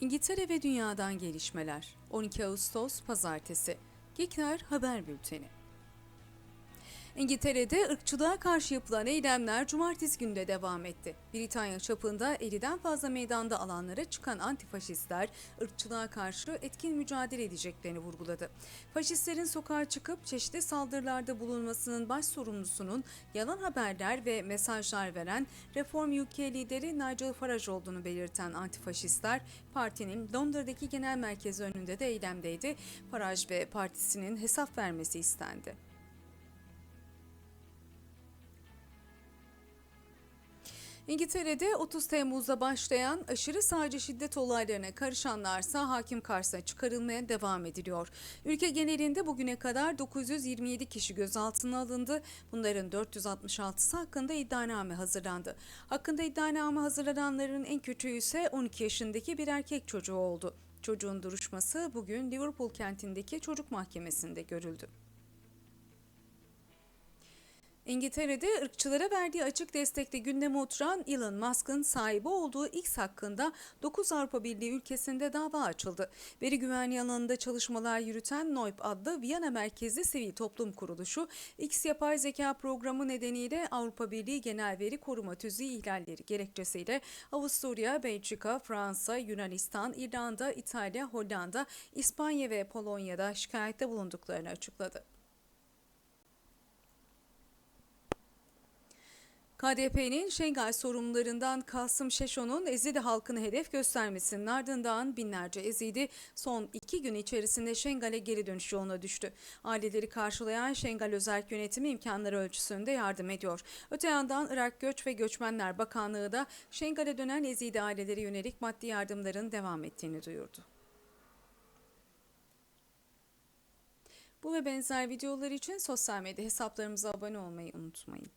İngiltere ve dünyadan gelişmeler. 12 Ağustos Pazartesi. Gekner Haber Bülteni. İngiltere'de ırkçılığa karşı yapılan eylemler cumartesi günü de devam etti. Britanya çapında 50'den fazla meydanda alanlara çıkan antifaşistler ırkçılığa karşı etkin mücadele edeceklerini vurguladı. Faşistlerin sokağa çıkıp çeşitli saldırılarda bulunmasının baş sorumlusunun yalan haberler ve mesajlar veren Reform UK lideri Nigel Farage olduğunu belirten antifaşistler partinin Londra'daki genel merkezi önünde de eylemdeydi. Farage ve partisinin hesap vermesi istendi. İngiltere'de 30 Temmuz'da başlayan aşırı sağcı şiddet olaylarına karışanlarsa hakim karşısına çıkarılmaya devam ediliyor. Ülke genelinde bugüne kadar 927 kişi gözaltına alındı. Bunların 466'sı hakkında iddianame hazırlandı. Hakkında iddianame hazırlananların en küçüğü ise 12 yaşındaki bir erkek çocuğu oldu. Çocuğun duruşması bugün Liverpool kentindeki çocuk mahkemesinde görüldü. İngiltere'de ırkçılara verdiği açık destekle gündeme oturan Elon Musk'ın sahibi olduğu X hakkında 9 Avrupa Birliği ülkesinde dava açıldı. Veri güvenliği alanında çalışmalar yürüten NOIP adlı Viyana merkezli sivil toplum kuruluşu, X yapay zeka programı nedeniyle Avrupa Birliği Genel Veri Koruma Tüzüğü ihlalleri gerekçesiyle Avusturya, Belçika, Fransa, Yunanistan, İrlanda, İtalya, Hollanda, İspanya ve Polonya'da şikayette bulunduklarını açıkladı. KDP'nin Şengay sorumlularından Kasım Şeşo'nun Ezidi halkını hedef göstermesinin ardından binlerce Ezidi son iki gün içerisinde Şengal'e geri dönüş yoluna düştü. Aileleri karşılayan Şengal Özel Yönetimi imkanları ölçüsünde yardım ediyor. Öte yandan Irak Göç ve Göçmenler Bakanlığı da Şengal'e dönen Ezidi ailelere yönelik maddi yardımların devam ettiğini duyurdu. Bu ve benzer videolar için sosyal medya hesaplarımıza abone olmayı unutmayın.